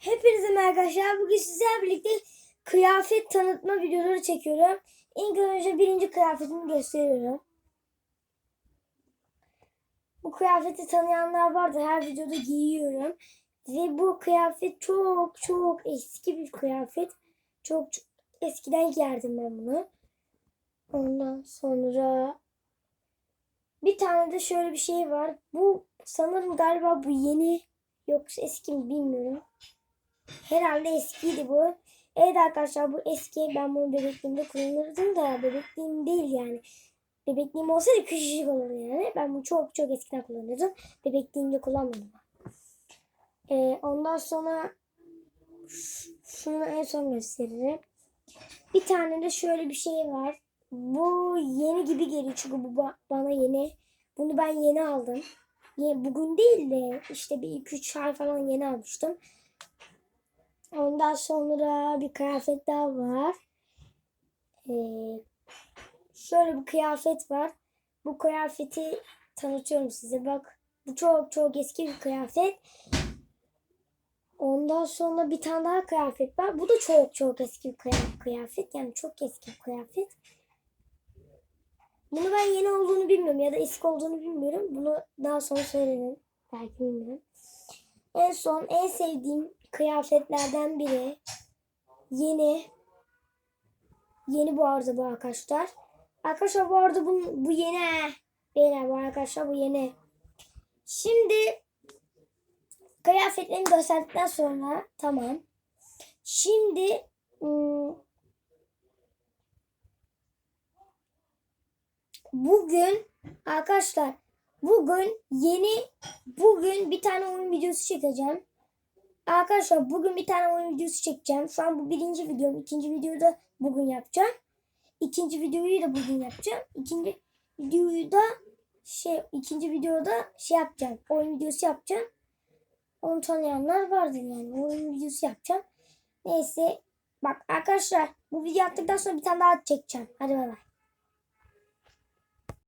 Hepinize merhaba arkadaşlar. Bugün sizlerle birlikte kıyafet tanıtma videoları çekiyorum. İlk önce birinci kıyafetimi gösteriyorum. Bu kıyafeti tanıyanlar vardı. Her videoda giyiyorum. Ve bu kıyafet çok çok eski bir kıyafet. Çok, çok eskiden giyerdim ben bunu. Ondan sonra bir tane de şöyle bir şey var. Bu sanırım galiba bu yeni yoksa eski mi bilmiyorum. Herhalde eskiydi bu. Evet arkadaşlar bu eski. Ben bunu bebekliğimde kullanırdım da bebekliğim değil yani. Bebekliğim olsaydı küçücük olurdu yani. Ben bunu çok çok eskiden kullanırdım. Bebekliğimde kullanmadım. Ee, ondan sonra şunu en son gösteririm. Bir tane de şöyle bir şey var. Bu yeni gibi geliyor çünkü bu ba- bana yeni. Bunu ben yeni aldım. Bugün değil de işte bir 2-3 ay falan yeni almıştım. Ondan sonra bir kıyafet daha var. Ee, şöyle bir kıyafet var. Bu kıyafeti tanıtıyorum size. Bak bu çok çok eski bir kıyafet. Ondan sonra bir tane daha kıyafet var. Bu da çok çok eski bir kıya- kıyafet. Yani çok eski bir kıyafet. Bunu ben yeni olduğunu bilmiyorum ya da eski olduğunu bilmiyorum. Bunu daha sonra söylerim. Belki bilmiyorum. En son en sevdiğim kıyafetlerden biri yeni yeni bu arada bu arkadaşlar. Arkadaşlar bu arada bu, bu yeni. Beyler bu arkadaşlar bu yeni. Şimdi kıyafetlerimi gösterdikten sonra tamam. Şimdi ım, bugün arkadaşlar bugün yeni bugün bir tane oyun videosu çekeceğim. Arkadaşlar bugün bir tane oyun videosu çekeceğim. Şu an bu birinci videom. İkinci videoyu da bugün yapacağım. İkinci videoyu da bugün yapacağım. İkinci videoyu da şey ikinci videoda şey yapacağım. Oyun videosu yapacağım. Onu tanıyanlar vardır yani. Oyun videosu yapacağım. Neyse. Bak arkadaşlar bu video yaptıktan sonra bir tane daha çekeceğim. Hadi bay bay.